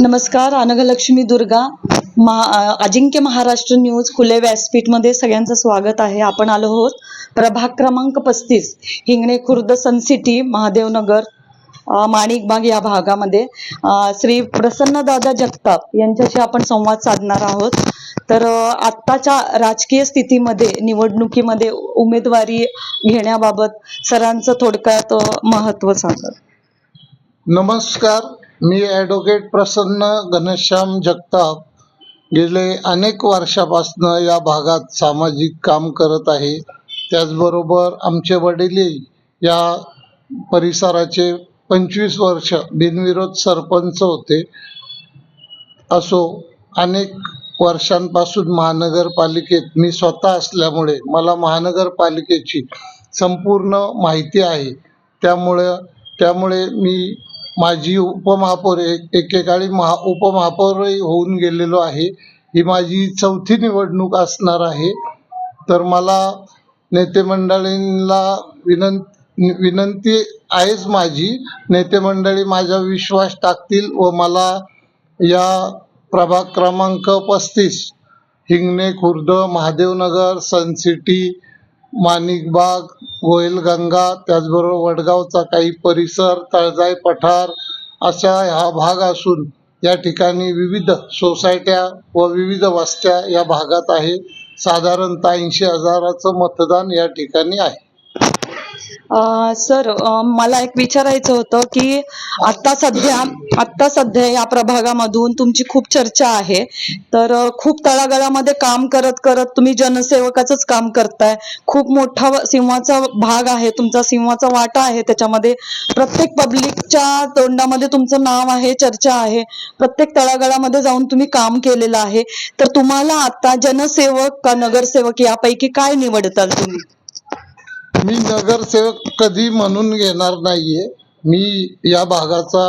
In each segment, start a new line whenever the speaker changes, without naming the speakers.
नमस्कार अनघलक्ष्मी दुर्गा. महा अजिंक्य महाराष्ट्र न्यूज खुले व्यासपीठमध्ये सगळ्यांचं स्वागत आहे. आपण आलो आहोत प्रभाग क्रमांक पस्तीस हिंगणे खुर्द सन सिटी महादेवनगर माणिकबाग या भागामध्ये. श्री प्रसन्नदादा जगताप यांच्याशी आपण संवाद साधणार आहोत. तर आत्ताच्या राजकीय स्थितीमध्ये निवडणुकीमध्ये उमेदवारी घेण्याबाबत सरांचं थोडक्यात महत्त्व महत्त्व
नमस्कार. मी ॲडव्होकेट प्रसन्न घनश्याम जगताप गेले अनेक वर्षापासनं या भागात सामाजिक काम करत आहे. त्याचबरोबर आमचे वडीलही या परिसराचे पंचवीस वर्ष बिनविरोध सरपंच होते. असो अनेक वर्षांपासून महानगरपालिकेत मी स्वतः असल्यामुळे मला महानगरपालिकेची संपूर्ण माहिती आहे. त्यामुळं त्यामुळे मी माझी उपमहापौर एक- एकेकाळी महा उपमहापौरही होऊन गेलेलो आहे. ही माझी चौथी निवडणूक असणार आहे. तर मला नेते मंडळींना विनं विनंती आहेच माझी. नेते मंडळी माझा विश्वास टाकतील व मला या प्रभाग क्रमांक पस्तीस हिंगणे खुर्द महादेवनगर सन सिटी माणिकबाग गोयलगंगा त्याचबरोबर वडगावचा काही परिसर तळजाई पठार असा हा भाग असून या ठिकाणी विविध सोसायट्या व विविध वस्त्या या भागात आहे. साधारणतः ऐंशी हजाराचं मतदान या ठिकाणी आहे.
सर मला एक विचारायचं होतं की आता सध्या आता सध्या या प्रभागामधून तुमची खूप चर्चा आहे. तर खूप तळागाळामध्ये काम करत करत तुम्ही जनसेवकाचंच काम करताय. खूप मोठा सिंहाचा भाग आहे तुमचा सिंहाचा वाटा आहे त्याच्यामध्ये. प्रत्येक पब्लिकच्या तोंडामध्ये तुमचं नाव आहे चर्चा आहे. प्रत्येक तळागाळामध्ये जाऊन तुम्ही काम केलेलं आहे. तर तुम्हाला आता जनसेवक का नगरसेवक यापैकी काय निवडताल तुम्ही?
मी नगरसेवक कधी म्हणून घेणार नाही आहे मी या भागाचा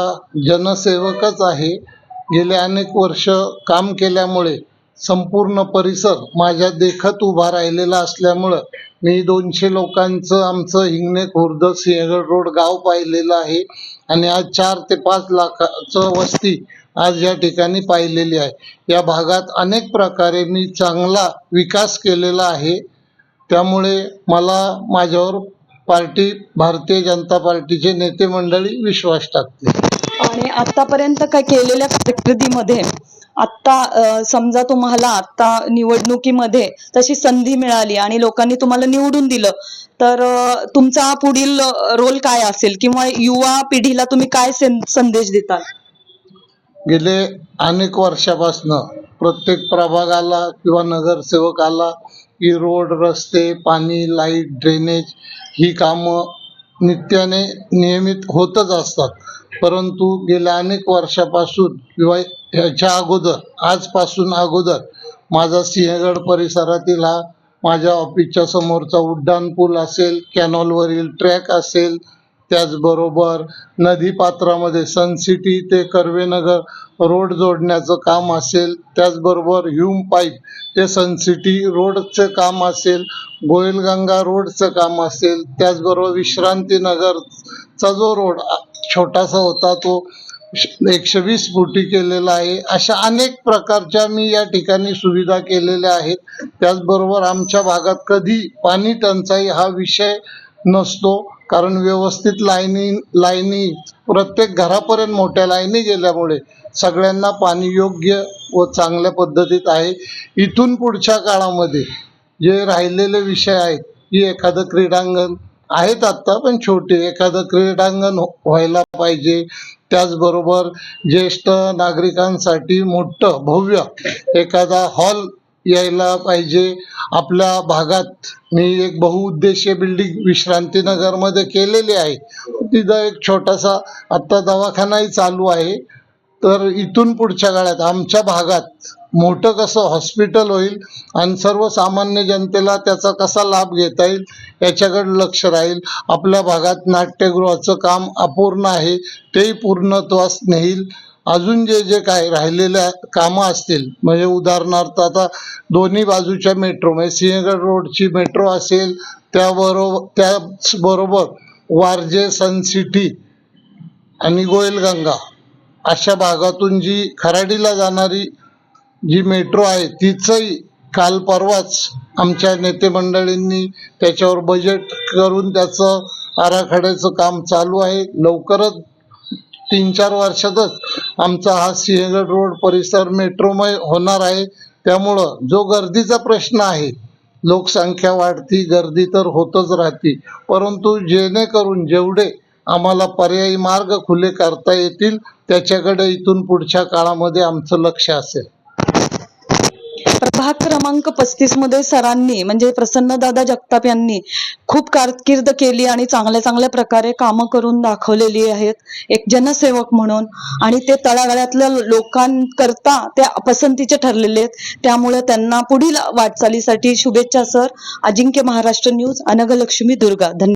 जनसेवकच आहे. गेले अनेक वर्ष काम केल्यामुळे संपूर्ण परिसर माझ्या देखत उभा राहिलेला असल्यामुळं मी दोनशे लोकांचं आमचं हिंगणे खुर्द सिंहगड रोड गाव पाहिलेलं आहे आणि आज चार ते पाच लाखाचं वस्ती आज या ठिकाणी पाहिलेली आहे. या भागात अनेक प्रकारे मी चांगला विकास केलेला आहे. त्यामुळे मला माझ्यावर पार्टी भारतीय जनता पार्टीचे नेते मंडळी विश्वास टाकते
आणि आतापर्यंत काय केलेल्या कारकिर्दीमध्ये आत्ता समजा तुम्हाला आता निवडणुकीमध्ये तशी संधी मिळाली आणि लोकांनी तुम्हाला निवडून दिलं तर तुमचा पुढील रोल काय असेल? किंवा युवा पिढीला तुम्ही काय संदेश देताल?
गेले अनेक वर्षापासनं प्रत्येक प्रभागाला किंवा नगरसेवकाला की रोड रस्ते पाणी लाइट ड्रेनेज ही कामं नित्याने नियमित होतच असतात. परंतु गेल्या अनेक वर्षापासून किंवा ह्याच्या अगोदर आजपासून अगोदर माझा सिंहगड परिसरातील हा माझ्या ऑफिसच्या समोरचा उड्डाण पूल असेल कॅनॉलवरील ट्रॅक असेल त्याचबरोबर नदीपात्रामध्ये सनसिटी ते कर्वेनगर रोड जोडण्याचं काम असेल त्याचबरोबर ह्यूम पाईप ते सनसिटी रोडचं काम असेल गोयलगंगा रोडचं काम असेल त्याचबरोबर विश्रांतीनगरचा जो रोड छोटासा होता तो श- एकशे वीस फुटी केलेला आहे. अशा अनेक प्रकारच्या मी या ठिकाणी सुविधा केलेल्या आहेत. त्याचबरोबर आमच्या भागात कधी पाणी टंचाई हा विषय नसतो. कारण व्यवस्थित लाईनी लाईनी प्रत्येक घरापर्यंत मोठ्या लाईनी गेल्यामुळे सगळ्यांना पाणी योग्य व चांगल्या पद्धतीत आहे. इथून पुढच्या काळामध्ये जे राहिलेले विषय आहेत की एखादं क्रीडांगण आहेत आत्ता पण छोटे एखादं क्रीडांगण हो, व्हायला पाहिजे. त्याचबरोबर ज्येष्ठ नागरिकांसाठी मोठं भव्य एखादा हॉल यायला पाहिजे. आपल्या भागात मी एक बहुउद्देशीय बिल्डिंग विश्रांतीनगरमध्ये केलेली आहे. तिथं एक छोटासा आत्ता दवाखानाही चालू आहे. तर इथून पुढच्या काळात आमच्या भागात मोठं कसं हॉस्पिटल होईल आणि सर्वसामान्य जनतेला त्याचा कसा लाभ घेता येईल याच्याकडे लक्ष राहील. आपल्या भागात नाट्यगृहाचं काम अपूर्ण आहे. तेही पूर्णत्वास नेईल. अजून जे जे काय राहिलेल्या कामं असतील म्हणजे उदाहरणार्थ आता दोन्ही बाजूच्या मेट्रो म्हणजे सिंहगड रोडची मेट्रो असेल त्याबरोबर त्याचबरोबर वारजे सन सिटी आणि गोयलगंगा अशा भागातून जी खराडीला जाणारी जी मेट्रो आहे तिचंही काल परवाच आमच्या नेते मंडळींनी त्याच्यावर बजेट करून त्याचं आराखड्याचं काम चालू आहे. लवकरच तीन चार वर्षातच आमचा हा सिंहगड रोड परिसर मेट्रोमय होणार आहे. त्यामुळं जो गर्दीचा प्रश्न आहे लोकसंख्या वाढती गर्दी तर होतच राहते. परंतु जेणेकरून जेवढे आम्हाला पर्यायी मार्ग खुले करता येतील त्याच्याकडे इथून पुढच्या काळामध्ये आमचं लक्ष असेल.
प्रभाग क्रमांक पस्तीसमध्ये सरांनी म्हणजे प्रसन्नदादा जगताप यांनी खूप कारकीर्द केली आणि चांगल्या चांगल्या प्रकारे कामं करून दाखवलेली आहेत. एक जनसेवक म्हणून. आणि ते तळागाळ्यातल्या लोकांकरता त्या पसंतीचे ठरलेले आहेत. त्यामुळे त्यांना पुढील वाटचालीसाठी शुभेच्छा सर. अजिंक्य महाराष्ट्र न्यूज अनगलक्ष्मी दुर्गा. धन्यवाद.